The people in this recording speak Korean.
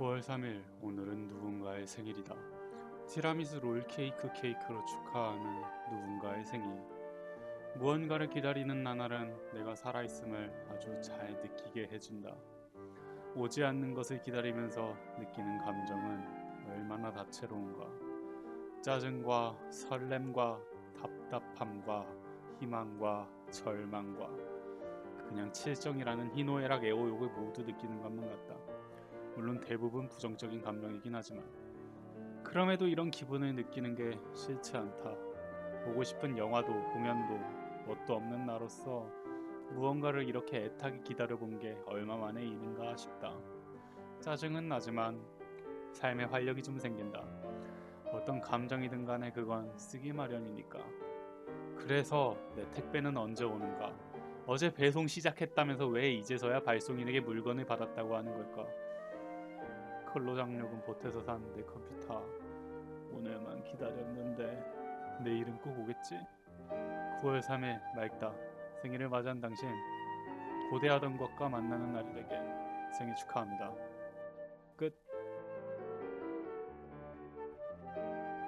9월 3일 오늘은 누군가의 생일이다. 티라미수 롤 케이크 케이크로 축하하는 누군가의 생일. 무언가를 기다리는 나날은 내가 살아있음을 아주 잘 느끼게 해준다. 오지 않는 것을 기다리면서 느끼는 감정은 얼마나 다채로운가. 짜증과 설렘과 답답함과 희망과 절망과 그냥 칠정이라는 희노애락 애호욕을 모두 느끼는 것만 같다. 대부분 부정적인 감정이긴 하지만 그럼에도 이런 기분을 느끼는 게 싫지 않다. 보고 싶은 영화도 공연도 뭣도 없는 나로서 무언가를 이렇게 애타게 기다려본 게 얼마만의 일인가 싶다. 짜증은 나지만 삶에 활력이 좀 생긴다. 어떤 감정이든 간에 그건 쓰기 마련이니까. 그래서 내 택배는 언제 오는가? 어제 배송 시작했다면서 왜 이제서야 발송인에게 물건을 받았다고 하는 걸까? 근로장려금 보태서 산내 컴퓨터 오늘만 기다렸는데 내일은 꼭 오겠지? 9월 3일 맑다. 생일을 맞이한 당신 고대하던 것과 만나는 날이 되게 생일 축하합니다